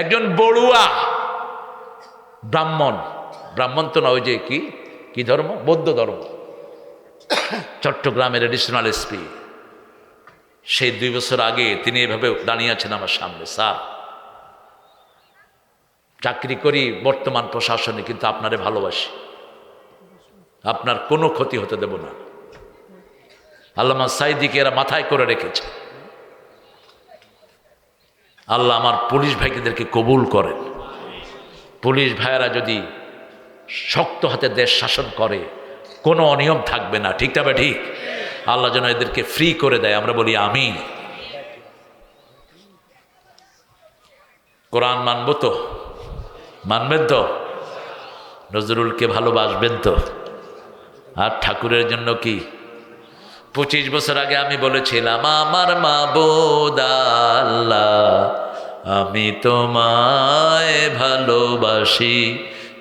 একজন বড়ুয়া, ব্রাহ্মণ। ব্রাহ্মণ তো নয় যে কি? কি ধর্ম? বৌদ্ধ ধর্ম। চট্টগ্রামের এডিশনাল এসপি সেই দুই বছর আগে তিনি এভাবে দাঁড়িয়ে আছেন আমার সামনে, স্যার। চাকরি করি বর্তমান প্রশাসনে, কিন্তু আপনারে ভালোবাসি। আপনার কোনো ক্ষতি হতে দেব না। আল্লামা সাইদিকে এরা মাথায় করে রেখেছে। আল্লাহ আমার পুলিশ ভাইকেদেরকে কবুল করেন। পুলিশ ভাইয়েরা যদি শক্ত হাতে দেশ শাসন করে, কোনো অনিয়ম থাকবে না। ঠিক তবে ঠিক? আল্লাহ যেন এদেরকে ফ্রি করে দেয়। আমরা বলি আমি কোরআন মানব তো? মানবেন তো? নজরুলকে ভালোবাসবেন তো? আর ঠাকুরের জন্য কি পঁচিশ বছর আগে আমি বলেছিলাম, আমার মা আল্লাহ, আমি তোমায় ভালোবাসি,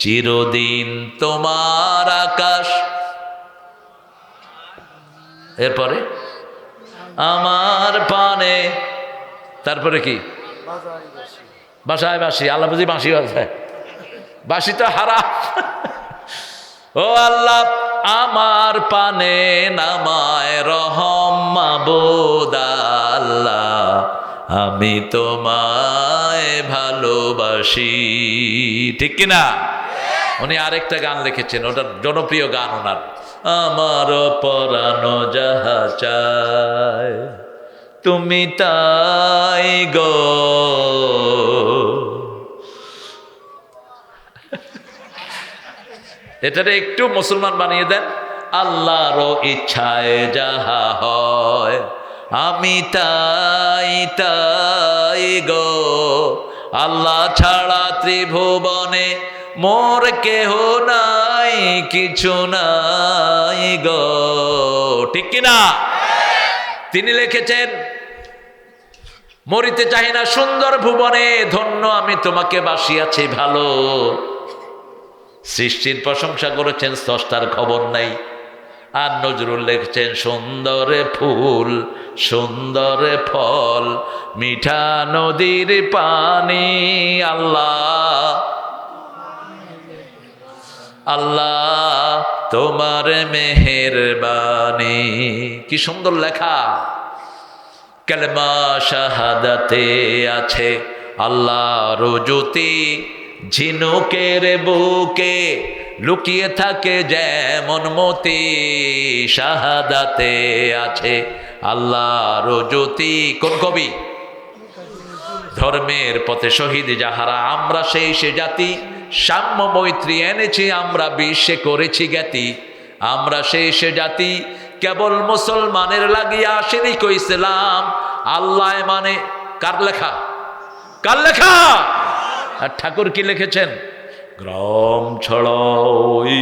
চিরদিন তোমার আকাশ। এরপরে? আমার পানে, তারপরে কি? বাসায় বাসি, আল্লাহ বুঝি বাঁশি বাসায়। বাসি তো হারা ও আল্লাহ আমার পানে নামায় রহম মাবুদ আল্লাহ। আমি তোমায় ভালোবাসি। ঠিক কিনা? উনি আরেকটা গান লিখেছেন, ওটা জনপ্রিয় গান ওনার। আমার পরানো যাহা চায়, তুমি তাই গো। এটারে একটু মুসলমান বানিয়ে দেন। আল্লাহর ইচ্ছায় যাহা হয়, আমি তাই তাই গো। আল্লাহ ছাড়া ত্রিভুবনে মোর কেহ নাই, কিছু নাই গো। ঠিক কিনা? তিনি লিখেছেন, মরিতে চাহি না সুন্দর ভুবনে, ধন্য আমি তোমাকে বাসিয়াছি ভালো। সৃষ্টির প্রশংসা করেছেন, স্রষ্টার খবর নাই। আর নজরুল লিখছেন, সুন্দর ফুল, সুন্দর ফল, মিঠা নদীর পানি, আল্লাহ আল্লাহ তোমার মেহেরবানি। কি সুন্দর লেখা। কালেমা শাহাদাতে আছে, আল্লাহ রোজতি ঝিনুকের বুকে লুকিয়ে থাকে যেমন মতি, শাহাদাতে আছে আল্লাহ রোজতি কোন কবি? ধর্মের পথে শহীদ যাহারা, আমরা সেই সে জাতি। সাম্য মৈত্রী এনেছি, আমরা বিশ্বে করেছি জ্ঞাতি। আমরা সেই সে জাতি, কেবল মুসলমানের লাগিয়া আসেনি কো ইসলাম। আল্লাহ মানে কার লেখা? কার লেখা? আর ঠাকুর কি লিখেছেন? গ্রাম ছড়াই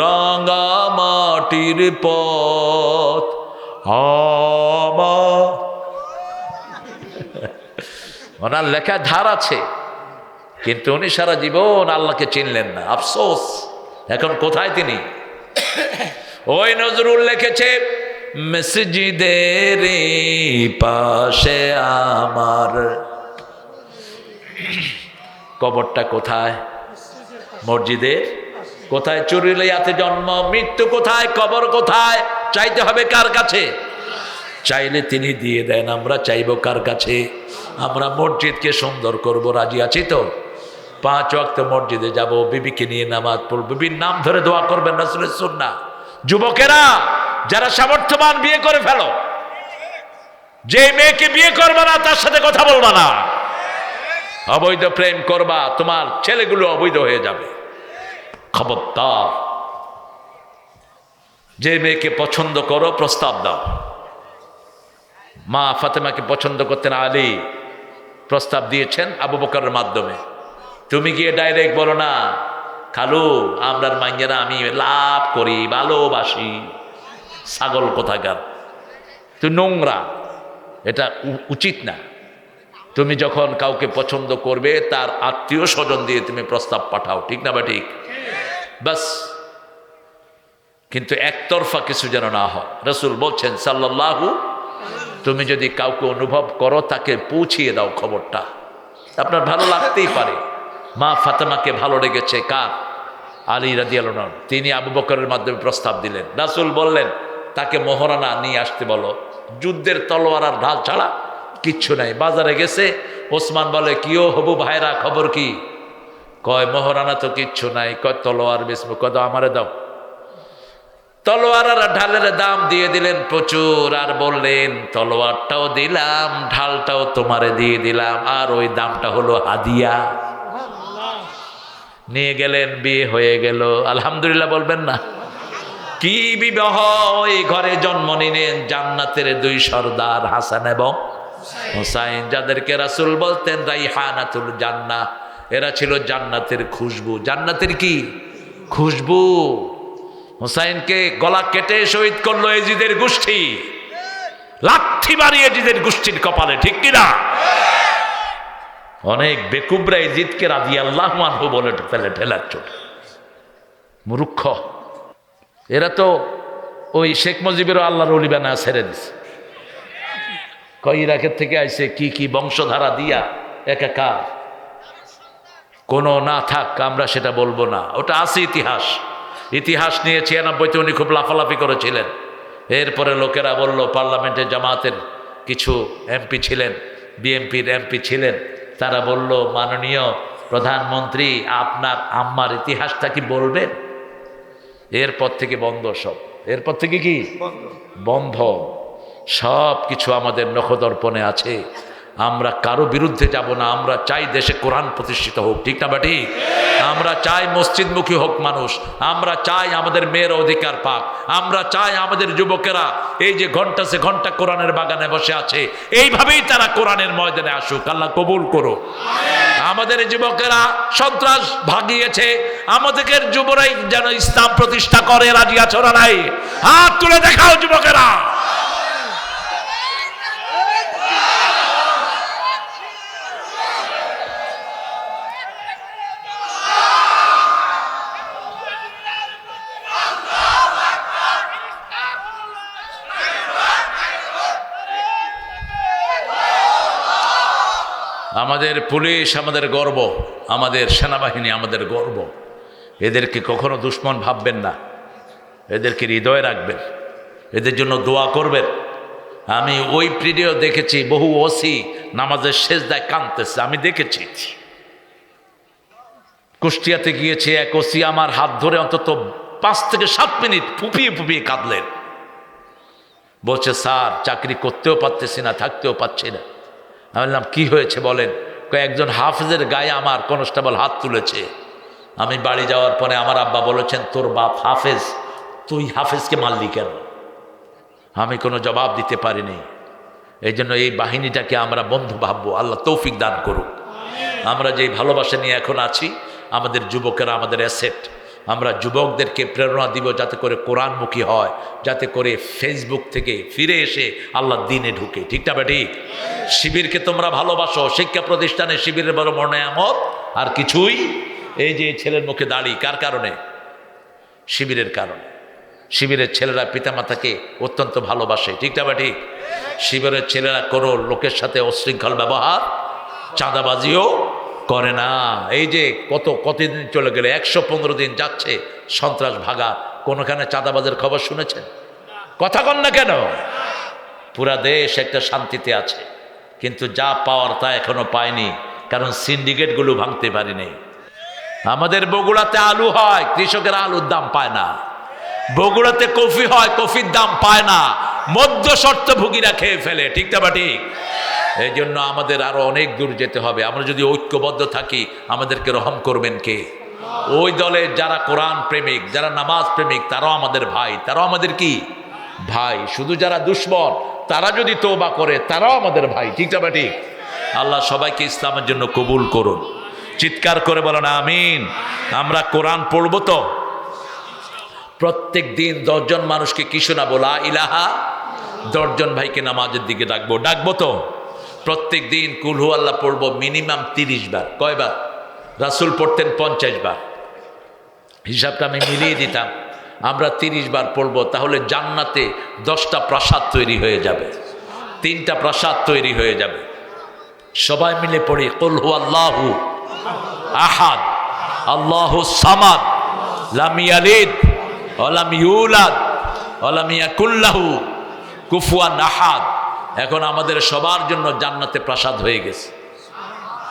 রাঙা মাটির পথ। ওনার লেখা ধার আছে, কিন্তু উনি সারা জীবন আল্লাহকে চিনলেন না। আফসোস, এখন কোথায় তিনি? ওই নজরুল লিখেছে, মসজিদের পাশে আমার কবরটা কোথায়? মসজিদের? কোথায়? চুরিলাইয়াতে জন্ম, মৃত্যু কোথায়? কবর কোথায়? চাইতে হবে কার কাছে? চাইলে তিনি দিয়ে দেন, আমরা চাইব কার কাছে? আমরা মসজিদকে সুন্দর করব, রাজি আছি তো? পাঁচ ওয়াক্ত মসজিদে যাব, বিবিকে নিয়ে নামাজ পড়ব। বিবির নাম ধরে দোয়া করবেন, রাসুলের সুন্না যুবকেরা, যারা সামর্থ্যবান, বিয়ে করে ফেলো। যে মেয়েকে বিয়ে করবে না, তার সাথে কথা বলবা না। অবৈধ প্রেম করবা, তোমার ছেলেগুলো অবৈধ হয়ে যাবে। খবরদার। যে মেয়েকে পছন্দ করো, প্রস্তাব দাও। মা ফাতেমাকে পছন্দ করতেন আলী, প্রস্তাব দিয়েছেন আবু বকরের মাধ্যমে। তুমি গিয়ে ডাইরেক্ট বলো না, খালু আমরার মাইয়েরা, আমি লাভ করি, ভালোবাসি। ছাগল কোথাকার? তুই নোংরা। এটা উচিত না। তুমি যখন কাউকে পছন্দ করবে, তার আত্মীয় স্বজন দিয়ে তুমি প্রস্তাব পাঠাও, ঠিক না বা ঠিক? বাস। কিন্তু একতরফা কিছু যেন না হয়। রসুল বলছেন, সাল্লাল্লাহু, তুমি যদি কাউকে অনুভব করো, তাকে পৌঁছিয়ে দাও খবরটা। আপনার ভালো লাগতেই পারে। মা ফাতেমাকে ভালো লেগেছে, কার? আলী রাজি আলন তিনি আবু বকরের মাধ্যমে প্রস্তাব দিলেন। রাসুল বললেন, তাকে মোহরানা নিয়ে আসতে বলো। যুদ্ধের তলোয়ার আর ঢাল ছাড়া কিচ্ছু নাই। বাজারে গেছে, ওসমান বলে কিও হবু ভাইরা, খবর কি? কয়, মোহরানা তো কিচ্ছু নাই। কয়, তলোয়ার বেসমু কদ আমারে দাও। তলোয়ার আর ঢালের দাম দিয়ে দিলেন প্রচুর, আর বললেন, তলোয়ারটাও দিলাম, ঢালটাও তোমারে দিয়ে দিলাম। আর ওই দামটা হলো হাদিয়া। নিয়ে গেলেন, বিয়ে হয়ে গেল। আলহামদুলিল্লাহ বলবেন না। কি বিবাহ? ওই ঘরে জন্ম নিলেন জান্নাতের দুই সর্দার হাসান এবং হোসাইন, যাদেরকে রাসুল বলতেন রাইহানাতুল জান্না, এরা ছিল জান্নাতের খুশবু। জান্নাতের কি? খুশবু। হুসাইনকে গলা কেটে শহীদ করল এজিদের গোষ্ঠী। লাঠি মারিয়ে এজিদের গোষ্ঠীর কপালে, ঠিক কিনা অনেক বেকুবরা এজিদকে রাজি আল্লাহ মানবো বলে ফেলে ঠেলার চোট। মূর্খ। এরা তো ওই শেখ মুজিবেরও আল্লাহর অলিবানা ছেড়ে দিছে। কয় ইরাকের থেকে আইছে কি কি বংশধারা দিয়া একাকার। কোনো না থাক আমরা সেটা বলব না। ওটা আছে ইতিহাস। ইতিহাস নিয়ে ছিয়ানব্বইতে উনি খুব লাফালাফি করেছিলেন। এরপরে লোকেরা বলল পার্লামেন্টে জামাতের কিছু এমপি ছিলেন বিএমপির এমপি ছিলেন। তারা বলল মাননীয় প্রধানমন্ত্রী আপনার আম্মার ইতিহাসটা কি বলবেন? এরপর থেকে বন্ধ সব। এরপর থেকে কি? বন্ধ। সব কিছু আমাদের নখদর্পণে আছে। আমরা কারও বিরুদ্ধে যাব না, আমরা চাই দেশে কোরআন প্রতিষ্ঠিত হোক, ঠিক না বা ঠিক আমরা চাই মসজিদমুখী হোক মানুষ, আমরা চাই আমাদের মেয়ের অধিকার পাক, আমরা চাই আমাদের যুবকেরা এই যে ঘণ্টা সে ঘণ্টা কোরআনের বাগানে বসে আছে, এইভাবেই তারা কোরআনের ময়দানে আসুক, আল্লাহ কবুল করো আমাদের যুবকেরা সন্ত্রাস ভাগিয়েছে আমাদের যুবরাই যেন ইসলাম প্রতিষ্ঠা করে, রাজি আছো না নাই? হাত তুলে দেখাও যুবকেরা। আমাদের পুলিশ আমাদের গর্ব, আমাদের সেনাবাহিনী আমাদের গর্ব। এদেরকে কখনো দুশ্মন ভাববেন না, এদেরকে হৃদয়ে রাখবেন, এদের জন্য দোয়া করবেন। আমি ওই ভিডিও দেখেছি, বহু ওসি নামাজের শেষ দায় কাঁদতেছে, আমি দেখেছি। কুষ্টিয়াতে গিয়েছে এক ওসি, আমার হাত ধরে অন্তত পাঁচ থেকে সাত মিনিট ফুপিয়ে ফুপিয়ে কাঁদলেন। বলছে, স্যার, চাকরি করতেও পারতেছি না, থাকতেও পারছি না। আমি বললাম কী হয়েছে বলেন? কয়েকজন হাফেজের গায়ে আমার কনস্টেবল হাত তুলেছে। আমি বাড়ি যাওয়ার পরে আমার আব্বা বলেছেন, তোর বাপ হাফেজ, তুই হাফেজকে মারলি কেন? আমি কোনো জবাব দিতে পারিনি। এই জন্য এই বাহিনীটাকে আমরা বন্ধু ভাববো। আল্লাহ তৌফিক দান করুক। আমরা যেই ভালোবাসা নিয়ে এখন আছি, আমাদের যুবকেরা, আমাদের অ্যাসেট আমরা যুবকদেরকে প্রেরণা দিব যাতে করে কোরআনমুখী হয়, যাতে করে ফেসবুক থেকে ফিরে এসে আল্লাহ দিনে ঢুকে। ঠিকটা বেটি? শিবিরকে তোমরা ভালোবাসো, শিক্ষা প্রতিষ্ঠানে শিবিরের বড় মনোয়ামত আর কিছুই এই যে ছেলের মুখে দাড়ি, কার কারণে? শিবিরের কারণে। শিবিরের ছেলেরা পিতামাতাকে অত্যন্ত ভালোবাসে, ঠিক শিবিরের ছেলেরা কোনো লোকের সাথে অশৃঙ্খল ব্যবহার, চাঁদাবাজিও করে না। এই যে কত, কতদিন চলে গেলে? একশো পনেরো দিন যাচ্ছে, সন্ত্রাস ভাগা। কোনোখানে চাঁদাবাজের খবর শুনেছেন? কথা কন না কেন? পুরা দেশ একটা শান্তিতে আছে, কিন্তু যা পাওয়ার তা এখনও পায়নি, কারণ সিন্ডিকেটগুলো ভাঙতে পারিনি। আমাদের বগুড়াতে আলু হয়, কৃষকেরা আলুর দাম পায় না। বগুড়াতে কফি হয়, কফির দাম পায় না। মধ্য শর্তভোগীরা খেয়ে ফেলে, ঠিক না বা ঠিক? এই জন্য আমাদের আরও অনেক দূর যেতে হবে। আমরা যদি ঐক্যবদ্ধ থাকি, আমাদেরকে রহম করবেন কে? ওই দলে যারা কোরআন প্রেমিক, যারা নামাজ প্রেমিক, তারাও আমাদের ভাই, তারাও আমাদের কি? ভাই। শুধু যারা দুশ্মন, তারা যদি তোবা করে, তারাও আমাদের ভাই। ঠিক না ঠিক? আল্লাহ সবাইকে ইসলামের জন্য কবুল করুন। চিৎকার করে বলো না আমিন। আমরা কোরআন পড়ব তো? প্রত্যেক দিন দশজন মানুষকে কিছু না লা ইলাহা দশজন ভাইকে নামাজের দিকে ডাকবো। ডাকবো তো? প্রত্যেক দিন কুলহু আল্লাহ পড়ব মিনিমাম তিরিশ বার। কয়বার? রাসুল পড়তেন পঞ্চাশ বার। হিসাবটা আমি মিলিয়ে দিতাম। আমরা তিরিশ বার পড়ব, তাহলে জান্নাতে দশটা প্রাসাদ তৈরি হয়ে যাবে। তিনটা প্রাসাদ তৈরি হয়ে যাবে। সবাই মিলে পড়ি, কুল হু আল্লাহু আহাদ, আল্লাহু সামাদ, লাম ইয়ালিদ ওয়ালাম ইউলাদ ওয়ালাম ইয়াকুল্লাহু কুফুয়ান আহাদ। এখন আমাদের সবার জন্য জান্নাতে প্রাসাদ হয়ে গেছে।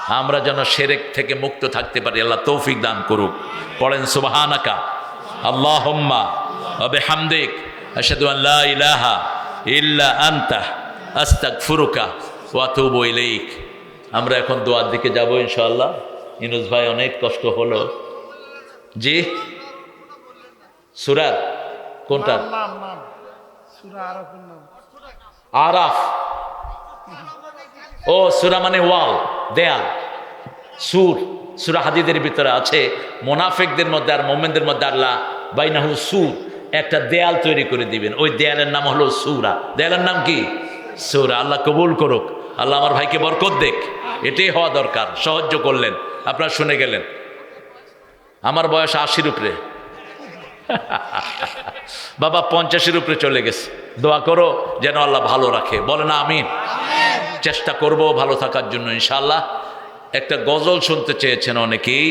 আমরা যেন সেরেক থেকে মুক্ত থাকতে পারি, আল্লাহ তৌফিক দান করুক। পড়েন, সুবহানাকা। বিহামদিক। আশহাদু আন ইলাহা ইল্লা আনতা। আস্তাগফিরুকা ওয়া আতুবু ইলাইক। আমরা এখন দোয়ার দিকে যাব ইনশাআল্লাহ। ইনুস ভাই, অনেক কষ্ট হলো। জি? সুরাত? কোনটা আরাফ। ও সুরা মানে ওয়াল, দেয়াল। সুর, সুরা হাদিদের ভিতরে আছে। মোনাফেকদের মধ্যে আর মোমেনদের মধ্যে আল্লাহ বাইনাহু সুর, একটা দেয়াল তৈরি করে দিবেন। ওই দেয়ালের নাম হলো সুরা। দেয়ালের নাম কি? সুরা। আল্লাহ কবুল করুক। আল্লাহ আমার ভাইকে বরকত দেখ এটাই হওয়া দরকার। সাহায্য করলেন। আপনারা শুনে গেলেন। আমার বয়স আশির উপরে। বাবা পঞ্চাশের উপরে চলে গেছে। দোয়া করো যেন আল্লাহ ভালো রাখে। বলে না আমি চেষ্টা করব ভালো থাকার জন্য ইনশাল্লাহ একটা গজল শুনতে চেয়েছেন অনেকেই।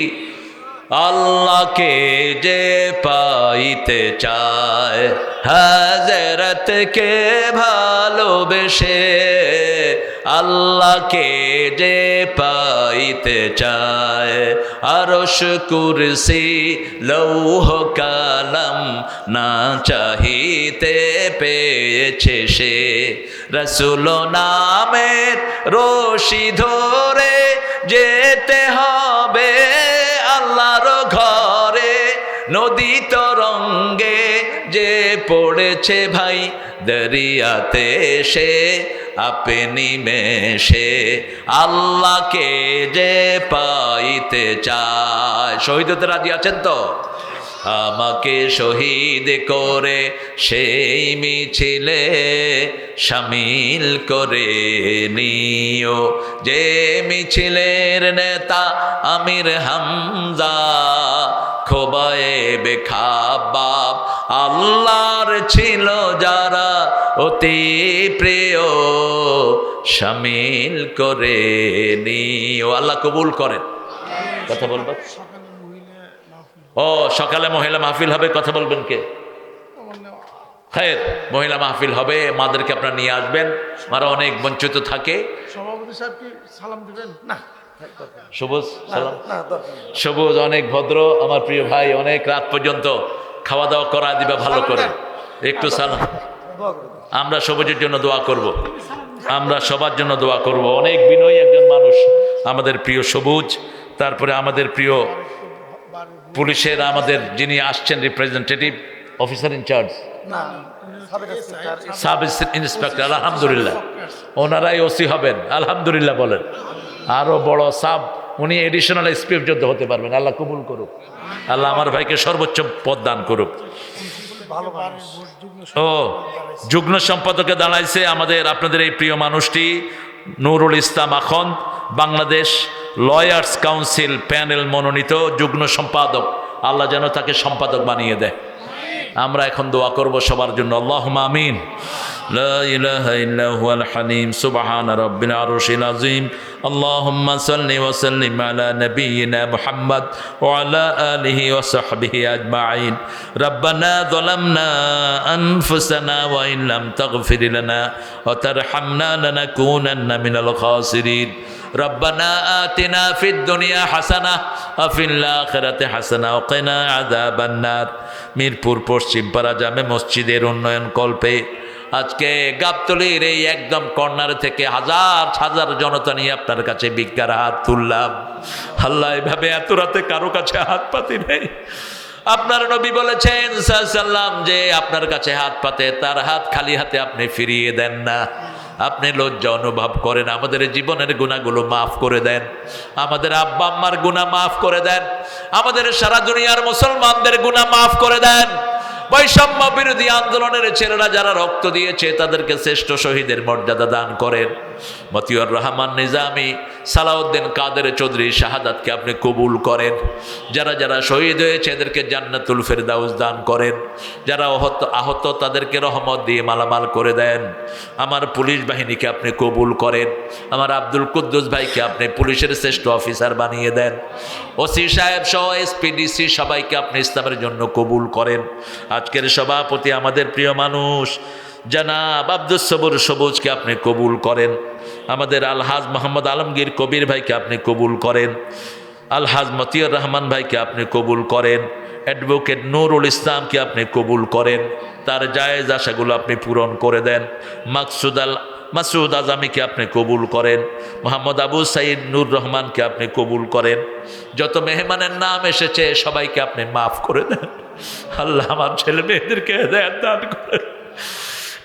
আল্লাহকে যে পাইতে চায়, হাজরতকে ভালোবেসে আল্লাহকে যে পাইতে চায়। আরশ কুরসি, লৌহ কালাম না চাহিতে পেয়েছে সে। রসুল নামের রশি ধরে যেতে হবে নদী তরঙ্গে যে পড়েছে ভাই দরিয়াতে সে, আপনি মেশে আল্লাহকে যে পাইতে চায়। শহীদ হতে রাজি আছেন তো? আমাকে শহীদ করে সেই মিছিলে সামিল করে নিও। যে মিছিলের নেতা আমির হামজা খোবায়ে বেখাবাব আল্লাহর ছিল যারা অতি প্রিয়, সামিল করে নিও। আল্লাহ কবুল করেন। কথা বলব? ও, সকালে মহিলা মাহফিল হবে, কথা বলবেন কে? মহিলা মাহফিল হবে, মাদেরকে আপনারা নিয়ে আসবেন। মারা অনেক বঞ্চিত থাকে। সভাপতি সাহেব কি সালাম দিবেন? না। সবুজ সালাম। সবুজ অনেক ভদ্র আমার প্রিয় ভাই অনেক রাত পর্যন্ত খাওয়া দাওয়া করা দিবা ভালো করে। একটু সালাম। করে দেন। আমরা সবুজের জন্য দোয়া করব। আমরা সবার জন্য দোয়া করব। অনেক বিনয়ী একজন মানুষ আমাদের প্রিয় সবুজ তারপরে আমাদের প্রিয় পুলিশের আমাদের যিনি আসছেন representative officer in-charge sub inspector আলহামদুলিল্লাহ। ওনারাই ওসি হবেন। আলহামদুলিল্লাহ বলেন। আরও বড় সাব উনি এডিশনাল এসপিএফ যোদ্ধা হতে পারবেন। আল্লাহ কবুল করুক। আল্লাহ আমার ভাইকে সর্বোচ্চ পদ দান করুক। ও, যুগ্ম সম্পাদকে দাঁড়াইছে আমাদের, আপনাদের এই প্রিয় মানুষটি, Nurul Islam Akhon Bangladesh lawyers council panel মনোনীত যুগ্ম সম্পাদক। আল্লাহ যেন তাকে সম্পাদক বানিয়ে দেয়। আমরা এখন দোয়া করব সবার জন্য আল্লাহ আমিন لا إله إلا هو الحليم سبحان رب العرش العظيم اللهم صل وسلم على نبينا محمد وعلى آله وصحبه أجمعين ربنا ظلمنا أنفسنا وإن لم تغفر لنا وترحمنا لنكونن من الخاسرين রব্বানা আতিনা ফিদ দুনিয়া হাসানা আফিল আখিরাতে হাসানা ওকেনা আযাবান নার মিরপুর, পশ্চিম পাড়া জামে মসজিদের উন্নয়ন কল্পে আজকে গাবতলির এই একদম কর্নার থেকে হাজার হাজার জনতা নিয়ে আপনার কাছে বিজ্ঞার হাত তুললাম। হাল্লা এভাবে এত রাতে কারও কাছে হাত পাতি নেই। আপনার নবী বলেছেন সাল্লাম যে আপনার কাছে হাত পাতে, তার হাত খালি হাতে আপনি ফিরিয়ে দেন না। আপনি লজ্জা অনুভব করেন, আমাদের জীবনের গুণাগুলো মাফ করে দেন। আমাদের আব্বা আম্মার গুণা মাফ করে দেন। আমাদের সারা দুনিয়ার মুসলমানদের গুণা মাফ করে দেন। বৈষম্য বিরোধী আন্দোলনের ছেলেরা যারা রক্ত দিয়েছে, তাদেরকে শ্রেষ্ঠ শহীদের মর্যাদা দান করেন। মতিউর রহমান নিজামি সালাউদ্দিন কাদের চৌধুরী শাহাদাতকে আপনি কবুল করেন। যারা যারা শহীদ হয়েছে, এদেরকে জান্নাতুল ফেরদাউস দান করেন। যারা আহত আহত, তাদেরকে রহমত দিয়ে মালামাল করে দেন। আমার পুলিশ বাহিনীকে আপনি কবুল করেন। আমার আব্দুল কুদ্দুস ভাইকে আপনি পুলিশের শ্রেষ্ঠ অফিসার বানিয়ে দেন। ওসি সাহেব সহ এসপিডিসি সবাইকে আপনি ইসলামের জন্য কবুল করেন। আজকের সভাপতি আমাদের প্রিয় মানুষ জানাব আব্দুল সবুর সবুজকে আপনি কবুল করেন। আমাদের আলহাজ মোহাম্মদ আলমগীর কবির ভাইকে আপনি কবুল করেন। আলহাজ মতিউর রহমান ভাইকে আপনি কবুল করেন। অ্যাডভোকেট নুরুল ইসলামকে আপনি কবুল করেন। তার জায়েজ আশাগুলো আপনি পূরণ করে দেন। মাকসুদ আল মাসুদ আজামিকে আপনি কবুল করেন। মোহাম্মদ আবু সাইদ নুর রহমানকে আপনি কবুল করেন। যত মেহমানের নাম এসেছে, সবাইকে আপনি মাফ করে দেন। আল্লাহ আমার ছেলে মেয়েদেরকে দান করেন।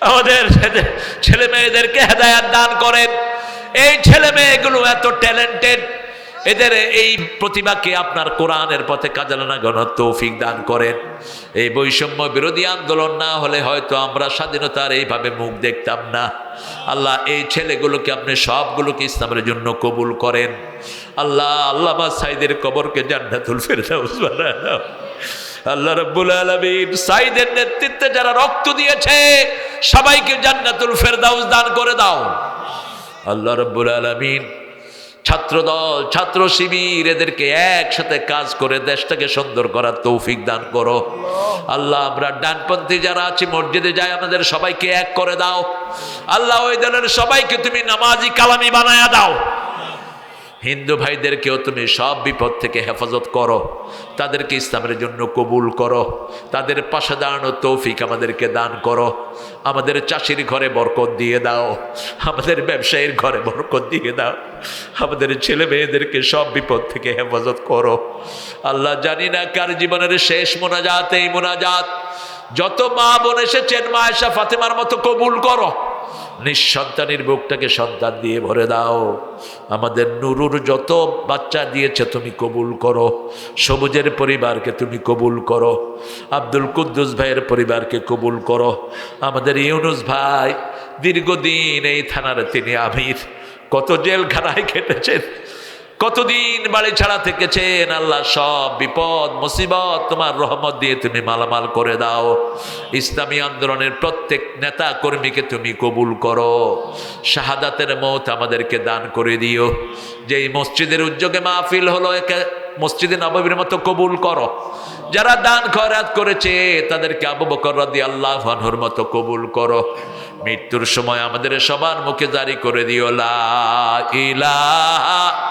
আমাদের ছেলে- মেয়েদেরকে হেদায়াত দান করেন। এই ছেলে মেয়েগুলো এত ট্যালেন্টেড এদের এই প্রতিভাকে আপনার কোরআনের পথে কাজে লাগানোর তৌফিক দান করেন। এই বৈষম্য বিরোধী আন্দোলন না হলে হয়তো আমরা স্বাধীনতার এইভাবে মুখ দেখতাম না। আল্লাহ, এই ছেলেগুলোকে আপনি সবগুলোকে ইসলামের জন্য কবুল করেন। আল্লাহ আল্লাহ সাইদের কবরকে জান্নাতুল ফেরদাউস বানায় আল্লাহ রব্বুল আলমিন সাইদের নেতৃত্বে যারা রক্ত দিয়েছে, সবাইকে জান্নাতুল ফেরদাউস দান করে দাও। আল্লাহ রব্বুল আলমিন ছাত্রদল, ছাত্র শিবির এদেরকে একসাথে কাজ করে দেশটাকে সুন্দর করার তৌফিক দান করো। আল্লাহ, আমরা ডানপন্থী যারা আছি, মসজিদে যাই, আমাদের সবাইকে এক করে দাও। আল্লাহ, ওই দলের সবাইকে তুমি নামাজি কালামি বানায়া দাও। হিন্দু ভাইদেরকেও তুমি সব বিপদ থেকে হেফাজত করো। তাদেরকে ইসলামের জন্য কবুল করো। তাদের পাশে দাঁড়ানো তৌফিক আমাদেরকে দান করো। আমাদের চাষির ঘরে বরকত দিয়ে দাও। আমাদের ব্যবসায়ীর ঘরে বরকত দিয়ে দাও। আমাদের ছেলে মেয়েদেরকে সব বিপদ থেকে হেফাজত করো। আল্লাহ জানি না কার জীবনের শেষ মোনাজাত, এই মোনাজাত। যত মা বোন এসেছেন, মা এসা ফাতেমার মতো কবুল করো। নিঃসন্তানের বুকটাকে সন্তান দিয়ে ভরে দাও। আমাদের নুরুর যত বাচ্চা দিয়েছে তুমি কবুল করো। সবুজের পরিবারকে তুমি কবুল করো। আব্দুল কুদ্দুস ভাইয়ের পরিবারকে কবুল করো। আমাদের ইউনুস ভাই, দীর্ঘদিন এই থানার তিনি আমির। কত জেলখানায় কেটেছেন কতদিন বাড়ি ছাড়া থেকেছেন? আল্লাহ, সব বিপদ, মুসিবত তোমার রহমত দিয়ে তুমি মালামাল করে দাও। ইসলামী আন্দোলনের প্রত্যেক নেতা কর্মীকে তুমি কবুল করো। শাহাদাতের মত আমাদেরকে দান করে দিও। যে এই মসজিদের উদ্যোগে মাহফিল হলো, একে মসজিদে নববীর মতো কবুল করো। যারা দান খয়রাত করেছে, তাদেরকে আবু বকর রাদি আল্লাহ আনহুর মতো কবুল করো। মৃত্যুর সময় আমাদের সবার মুখে জারি করে দিও, লা ইলাহা